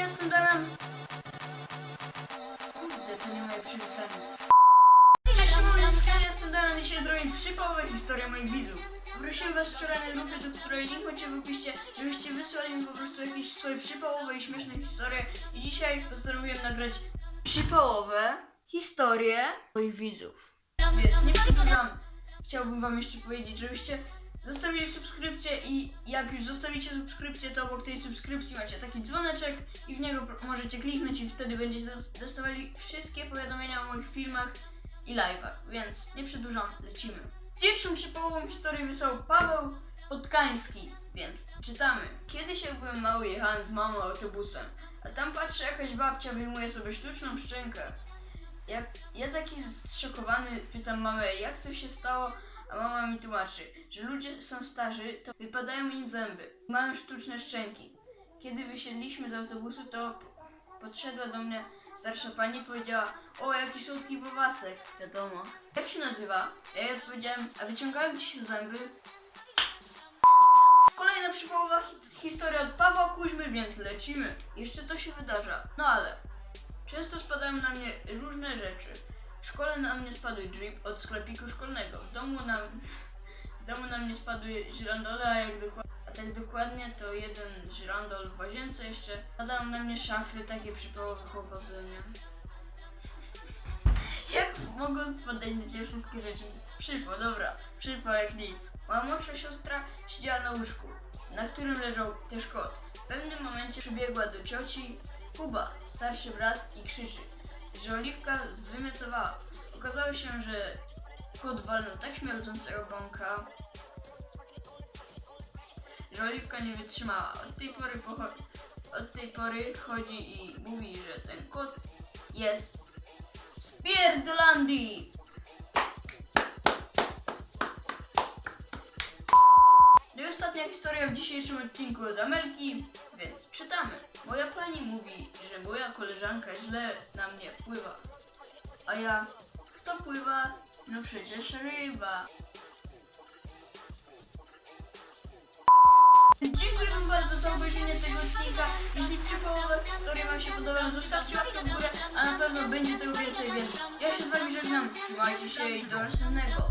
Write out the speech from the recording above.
jestem Damian. Kurde, to nie moje przywitanie. Cześć, moi jestem Damian i dzisiaj zrobię przypołowe historie moich widzów. Poprosiłem was wczoraj na grupie, do której link macie w opisie, żebyście wysłali mi po prostu jakieś swoje przypołowe i śmieszne historie. I dzisiaj postanowiłem nagrać przypołowe historie moich widzów. Więc nie przedłużam. Chciałbym wam jeszcze powiedzieć, żebyście zostawili subskrypcję i jak już zostawicie subskrypcję, to obok tej subskrypcji macie taki dzwoneczek i w niego możecie kliknąć i wtedy będziecie dos- dostawali wszystkie powiadomienia o moich filmach i live'ach, więc nie przedłużam, lecimy. Pierwszą przypołową historii wysłał Paweł Podkański, więc czytamy. Kiedyś jak byłem mały jechałem z mamą autobusem, a tam patrzę jakaś babcia wyjmuje sobie sztuczną szczękę. Jak, ja taki zszokowany pytam mamę, jak to się stało, a mama mi tłumaczy, że ludzie są starzy, to wypadają im zęby, mają sztuczne szczęki. Kiedy wysiedliśmy z autobusu, to podszedła do mnie starsza pani i powiedziała, o jaki słodki bobasek, wiadomo. Jak się nazywa? Ja jej odpowiedziałem, a wyciągają ci zęby? Kolejna przypołowa hi- historia od Pawła Kuźmy, więc lecimy. Jeszcze to się wydarza. No ale Często spadają na mnie różne rzeczy. W szkole na mnie spadły drip od sklepiku szkolnego. W domu na, w domu na mnie spadły żyrandole, a, jak dokła- a tak dokładnie to jeden żyrandol w łazience jeszcze. Spadają na mnie szafy, takie przypałowe chłopak ze mnie. Jak mogą spadać na ciebie wszystkie rzeczy? Przypo, dobra, przypo jak nic. Moja młodsza siostra siedziała na łóżku, na którym leżał też kot. W pewnym momencie przybiegła do cioci Kuba, starszy brat i krzyczy, że Oliwka zwymiotowała. Okazało się, że kot walnął tak śmierdzącego bąka, że Oliwka nie wytrzymała. Od tej pory, od tej pory chodzi i mówi, że ten kot jest z Pierdolandii. Historia w dzisiejszym odcinku od Amelki, więc czytamy. Moja pani mówi, że moja koleżanka źle na mnie pływa. A ja, kto pływa? No przecież ryba. Dziękuję wam bardzo za obejrzenie tego odcinka. Jeśli przypołowe historie wam się podobają, zostawcie łapkę w górę, a na pewno będzie tego więcej, więc ja się z wami żegnam. Trzymajcie się i do następnego.